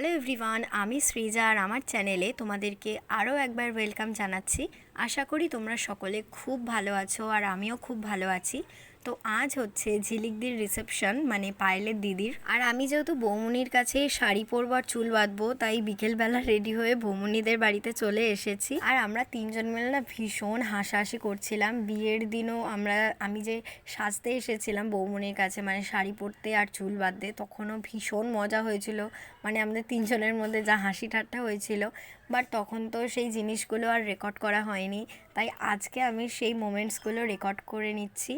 Hello everyone, আমি সৃজা আর আমার চ্যানেলে তোমাদেরকে আরও একবার ওয়েলকাম জানাচ্ছি। আশা করি তোমরা সকলে খুব ভালো আছো আর আমিও খুব ভালো আছি। তো আজ হচ্ছে ঝিলিকদির রিসেপশন মানে পায়েলের দিদির। আর আমি যেহেতু বৌমনির কাছে শাড়ি পরবো আর চুল বাঁধবো, তাই বিকেলবেলা রেডি হয়ে বৌমনিদের বাড়িতে চলে এসেছি। আর আমরা তিনজন মিলে না ভীষণ হাসাহাসি করছিলাম। বিয়ের দিনও আমরা, আমি যে সাজতে এসেছিলাম বৌমনির কাছে মানে শাড়ি পরতে আর চুল বাঁধতে, তখনও ভীষণ মজা হয়েছিল। মানে আমাদের তিনজনের মধ্যে যা হাসি ঠাট্টা হয়েছিল। বাট তখন তো সেই জিনিসগুলো আর রেকর্ড করা হয়নি। তাই আজকে আমি সেই মোমেন্টসগুলো রেকর্ড করে নিচ্ছি।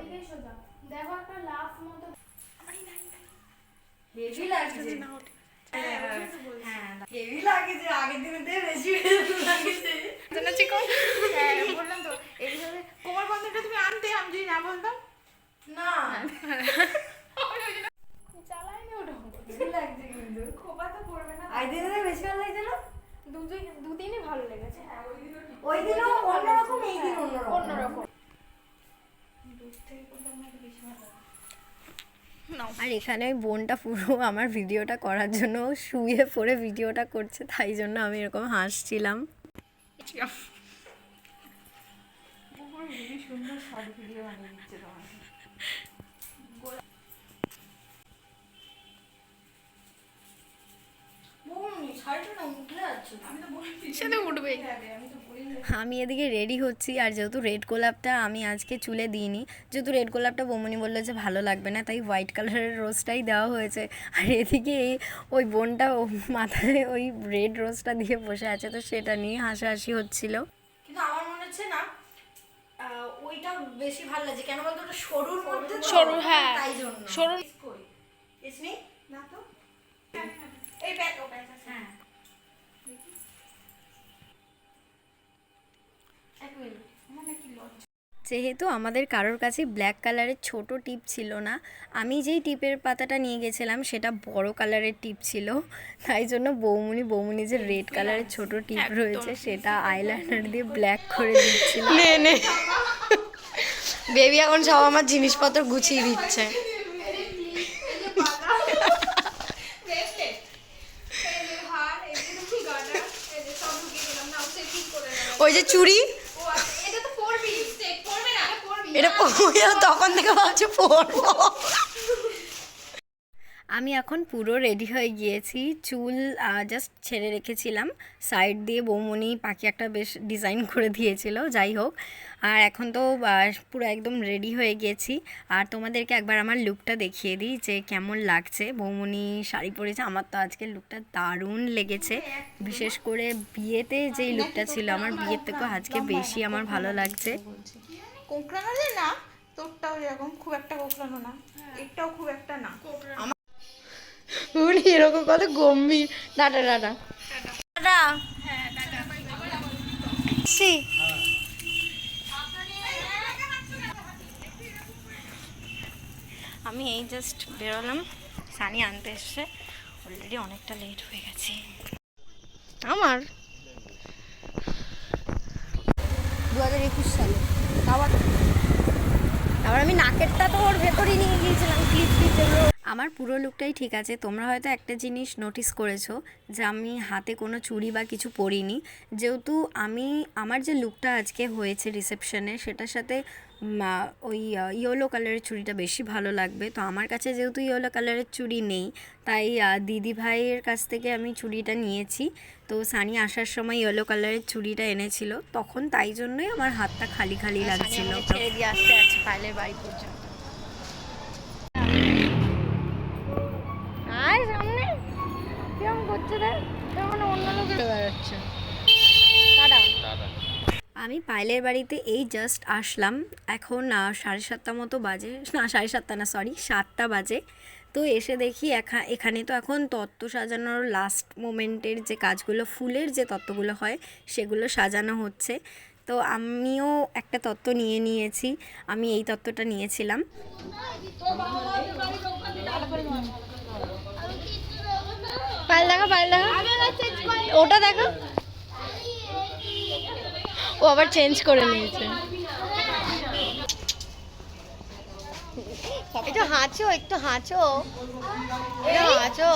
ওদিকে সোজা দেখো একটা লাফ মতো। হেভি লাগছে। হ্যাঁ হেভি লাগছে আগের দিনে দিয়ে বেশি লাগছে। হ্যাঁ, বললাম তো এইভাবে কোমর বন্ধটা তুমি আনতে আমি যদি না বলতাম? না। চালাই না ওটা। লাগছে কিন্তু। খোপা তো পড়বে না। আগের বেশি ভালো লাগছে না দুদিন দুদিনই ভালো লেগেছে। ওই দিনও অন্যরকম এই দিন অন্যরকম। অন্যরকম। আর এখানে ওই বোনটা পুরো আমার ভিডিওটা করার জন্য শুয়ে পড়ে ভিডিওটা করছে তাই জন্য আমি এরকম হাসছিলাম। আমি তো বলছি সেটা উঠবে আমি তো আমি এদিকে রেডি হচ্ছি। আর যেহেতু রেড গোলাপটা আমি আজকে চুলে দিইনি যেহেতু রেড গোলাপটা বৌমনি বলল যে ভালো লাগবে না তাই হোয়াইট কালারের রোজটাই দেওয়া হয়েছে। আর এদিকে এই ওই বোনটা ও মাথায় ওই রেড রোজটা দিয়ে বসে আছে তো সেটা নিয়ে হাসাহাসি হচ্ছিল। কিন্তু আমার মনে হচ্ছে না ওইটা বেশি ভালো কেন বলতো? ওটা সরুর মধ্যে সরু, হ্যাঁ। তাই জন্য। সরু ইসনি যেহেতু আমাদের কারোর কাছে ব্ল্যাক কালারের ছোট টিপ ছিল না আমি যেই টিপের পাতাটা নিয়ে গেছিলাম সেটা বড় কালারের টিপ ছিল। তাই জন্য বৌমনি বৌমনি যে রেড কালারের ছোট টিপ রয়েছে সেটা আইলাইনার দিয়ে ব্ল্যাক করে দিচ্ছিল। নে নে। বেবি এখন সব আমার জিনিসপত্র গুছিয়ে দিচ্ছে। ওই যে চুড়ি? এটা তখন থেকে ভাবছি আমি এখন পুরো রেডি হয়ে গিয়েছি। চুল জাস্ট ছেড়ে রেখেছিলাম। সাইড দিয়ে বৌমনি পাখি একটা বেশ ডিজাইন করে দিয়েছিল, যাই হোক। আর এখন তো পুরো একদম রেডি হয়ে গিয়েছি আর তোমাদেরকে একবার আমার লুকটা দেখিয়ে দিই, যে কেমন লাগছে। বৌমনি শাড়ি পরেছে, আমার তো আজকে লুকটা দারুণ লেগেছে। বিশেষ করে বিয়েতে যেই লুকটা ছিল, আমার বিয়ের থেকেও আজকে বেশি আমার ভালো লাগছে। কোঁকড়ানো যে না তোরটাও এরকম খুব একটা কোঁকড়ানো না। একটাও খুব একটা না। উনি এরকম কত গম্ভীর। টাটা টাটা টাটা সি আমি এই জাস্ট বেরোলাম। সানি আনতে এসছে। অলরেডি অনেকটা লেট হয়ে গেছে। আমার? দু হাজার একুশ সালে। আবার তারপর আমি নাকেরটা তো ওর ভেতরেই নিয়ে গিয়েছিলাম ক্লিপ আমার পুরো লুকটাই ঠিক আছে, তোমরা হয়তো একটা জিনিস নোটিস করেছ যে আমি হাতে কোনো চুরি বা কিছু পরিনি। যেহেতু আমি, আমার যে লুকটা আজকে হয়েছে রিসেপশনে সেটার সাথে ওই ইয়েলো কালারের চুড়িটা বেশি ভালো লাগবে। তো আমার কাছে যেহেতু ইয়েলো কালারের চুড়ি নেই তাই দিদি ভাইয়ের কাছ থেকে আমি চুড়িটা নিয়েছি। তো সানি আসার সময় ইয়েলো কালারের চুড়িটা এনেছিল তখন তাই জন্যই আমার হাতটা খালি খালি লাগছিল। ছেড়ে দিয়ে আসতে আছে পাইলের বাড়ি পর্যন্ত। আর সামনে। কিরম করছে দেখ? কেমন অন্য লোকের বেড়াচ্ছে। আমি পাইলের বাড়িতে এই জাস্ট আসলাম। এখন সাড়ে সাতটা মতো বাজে। না, সাড়ে সাতটা না সরি সাতটা বাজে। তো এসে দেখি এখা- এখানে তো এখন তত্ত্ব সাজানোর লাস্ট মোমেন্টের যে কাজগুলো, ফুলের যে তত্ত্বগুলো হয়, সেগুলো সাজানো হচ্ছে। তো আমিও একটা তত্ত্ব নিয়ে নিয়েছি। আমি এই তত্ত্বটা নিয়েছিলাম। ওটা দেখো। ও আবার চেঞ্জ করে নিয়েছে। একটু হাঁচো একটু হাঁচো। একটু হাঁচো।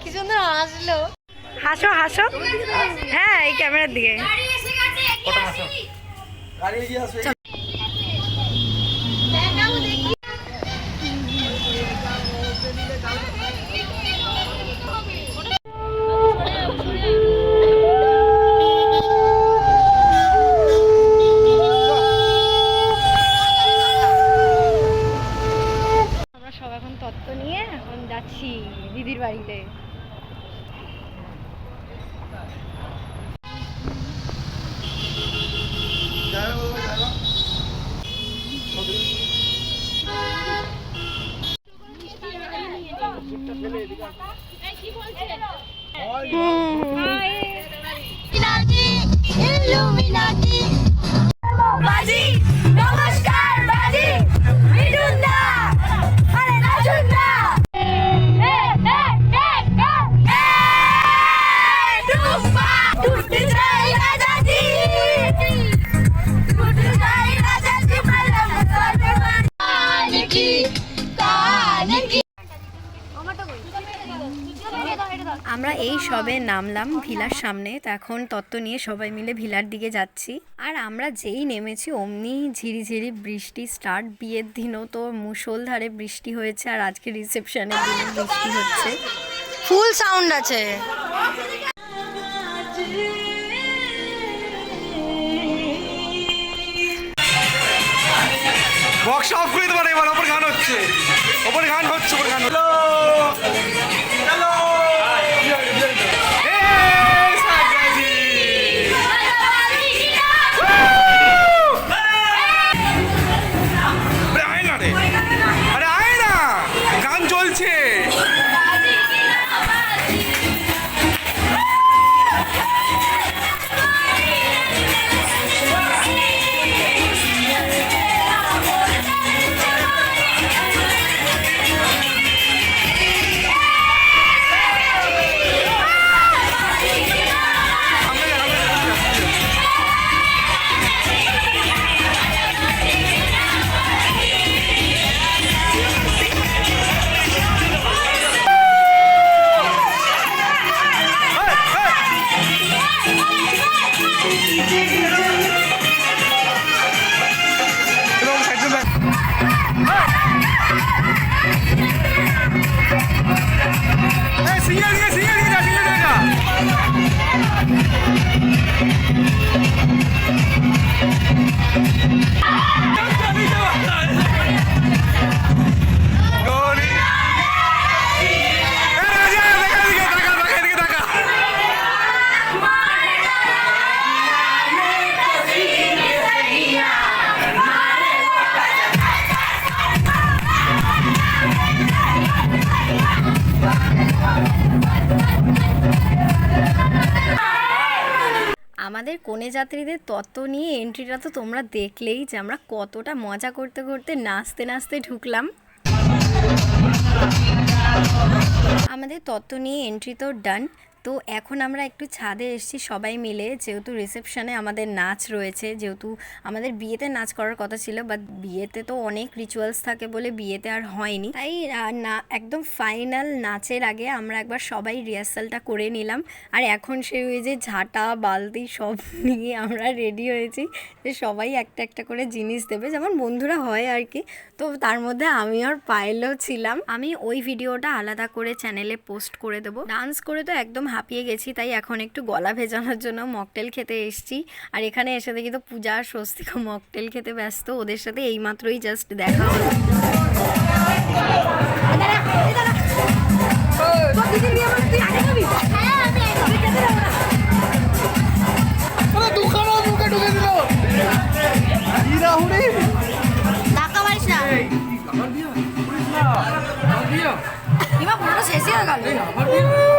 কি সুন্দর হাসলো। হাসো হাসো। হ্যাঁ এই ক্যামেরার দিকে। নামলাম ভিলার সামনে তো এখন তত্ত্ব নিয়ে সবাই মিলে ভিলার দিকে যাচ্ছি। আর আমরা যেই নেমেছি অমনি ঝিরিঝিরি বৃষ্টি স্টার্ট বিয়ের দিনও তো মুষলধারে বৃষ্টি হয়েছে আর আজকে রিসেপশনের দিনে বৃষ্টি হচ্ছে। ফুল সাউন্ড আছে। বক্স অফ করে দেবো এবার ওপর গান হচ্ছে। ওপর গান হচ্ছে ওপর গান হ্যালো আমাদের কনে যাত্রীদের তত্ত্ব নিয়ে এন্ট্রিটা তো তোমরা দেখলেই যে আমরা কতটা মজা করতে করতে নাচতে নাচতে ঢুকলাম। আমাদের তত্ত্ব নিয়ে এন্ট্রি তো ডান তো এখন আমরা একটু ছাদে এসেছি সবাই মিলে। যেহেতু রিসেপশনে আমাদের নাচ রয়েছে, যেহেতু আমাদের বিয়েতে নাচ করার কথা ছিল বাট বিয়েতে তো অনেক রিচুয়ালস থাকে বলে বিয়েতে আর হয়নি। তাই না, একদম ফাইনাল নাচের আগে আমরা একবার সবাই রিহার্সালটা করে নিলাম। আর এখন সেই ওই যে ঝাঁটা, বালতি সব নিয়ে আমরা রেডি হয়েছি যে সবাই একটা একটা করে জিনিস দেবে। যেমন বন্ধুরা হয় আর কি। তো তার মধ্যে আমি আর পায়েলও ছিলাম। আমি ওই ভিডিওটা আলাদা করে চ্যানেলে পোস্ট করে দেবো। ডান্স করে তো একদম হাঁপিয়ে গেছি তাই এখন একটু গলা ভেজানোর জন্য মকটেল খেতে এসেছি। আর এখানে এসে দেখি তো পূজা আর স্বস্তিকা মকটেল খেতে ব্যস্ত ওদের সাথে এইমাত্রই জাস্ট দেখা হলো। হয়ে গেল।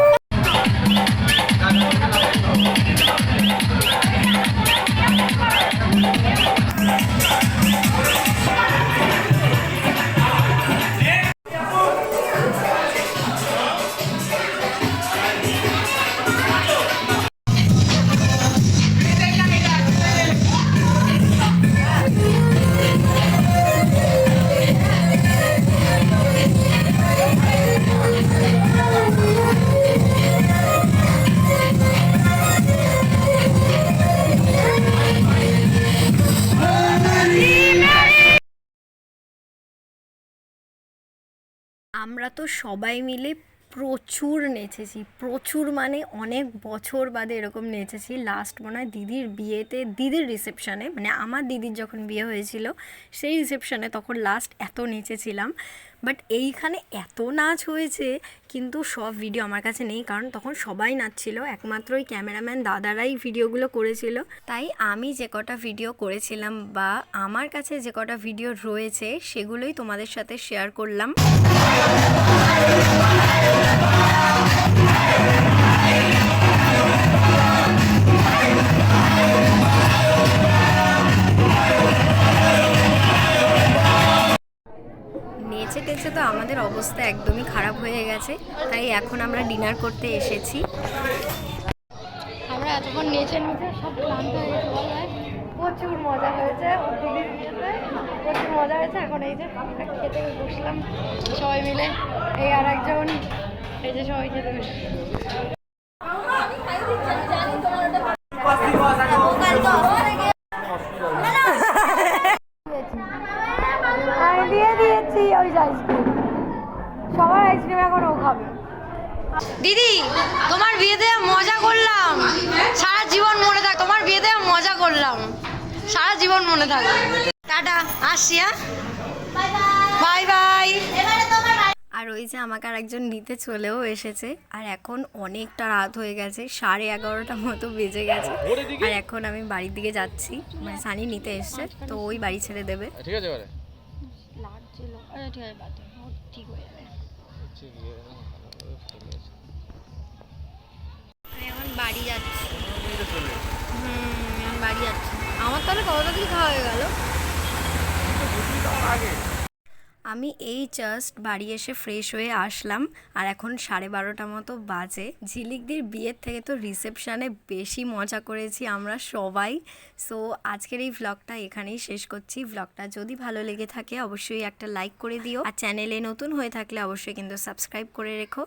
আমরা তো সবাই মিলে প্রচুর নেচেছি। প্রচুর মানে অনেক বছর বাদে এরকম নেচেছি। লাস্ট মনে হয় দিদির বিয়েতে, দিদির রিসেপশানে মানে আমার দিদির যখন বিয়ে হয়েছিল, সেই রিসেপশানে তখন লাস্ট এত নেচেছিলাম। বাট এইখানে এত নাচ হয়েছে, কিন্তু সব ভিডিও আমার কাছে নেই, কারণ তখন সবাই নাচছিল, একমাত্র ওই ক্যামেরাম্যান দাদারাই ভিডিওগুলো করেছিল। তাই আমি যে কটা ভিডিও করেছিলাম বা আমার কাছে যে কটা ভিডিও রয়েছে, সেগুলোই তোমাদের সাথে শেয়ার করলাম। নেচে তো আমাদের অবস্থা একদমই খারাপ হয়ে গেছে তাই এখন আমরা ডিনার করতে এসেছি। আমরা এতক্ষণ নেচে নেচে সব ক্লান্ত হয়ে গেছে প্রচুর মজা হয়েছে প্রচুর মজা হয়েছে। এখন এই যে খেতে বসলাম সবাই মিলে এই আর একজন এই যে সবাই খেতে বসে আমি দিয়ে দিয়েছি ওই আইসক্রিম সবার আইসক্রিম এখন ও খাবে দিদি তোমার বিয়েতে মজা করলাম। সারা জীবন মনে থাক তোমার বিয়েতে মজা করলাম। সারা জীবন মনে থাকবে টাটা আসছি হ্যাঁ? Bye bye. আর ওই যে আমাকে আর একজন নিতে চলেও এসেছে আর এখন অনেকটা রাত হয়ে গেছে সাড়ে এগারোটা মতো বেজে গেছে। আর এখন আমি বাড়ির দিকে যাচ্ছি মানে সানি নিতে এসছে তো ওই বাড়ি ছেড়ে দেবে। ঠিক আছে আচ্ছা ঠিক আছে ঠিক হয়ে যাবে। বাড়ি যাচ্ছি। হুম বাড়ি যাচ্ছি। আমার তাহলে কত তাড়াতাড়ি খাওয়া হয়ে গেল? আমি এই জাস্ট বাড়ি এসে ফ্রেশ হয়ে আসলাম আর এখন সাড়ে বারোটা মতো বাজে। ঝিলিকদির বিয়ের থেকে তো রিসেপশানে বেশি মজা করেছি আমরা সবাই। সো আজকের এই ভ্লগটা এখানেই শেষ করছি। ভ্লগটা যদি ভালো লেগে থাকে অবশ্যই একটা লাইক করে দিও। আর চ্যানেলে নতুন হয়ে থাকলে অবশ্যই কিন্তু সাবস্ক্রাইব করে রেখো।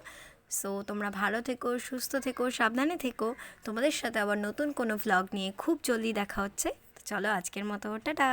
সো তোমরা ভালো থেকো, সুস্থ থেকো, সাবধানে থেকো। তোমাদের সাথে আবার নতুন কোনো ভ্লগ নিয়ে খুব জলদি দেখা হচ্ছে। চলো আজকের মতো, টাটা!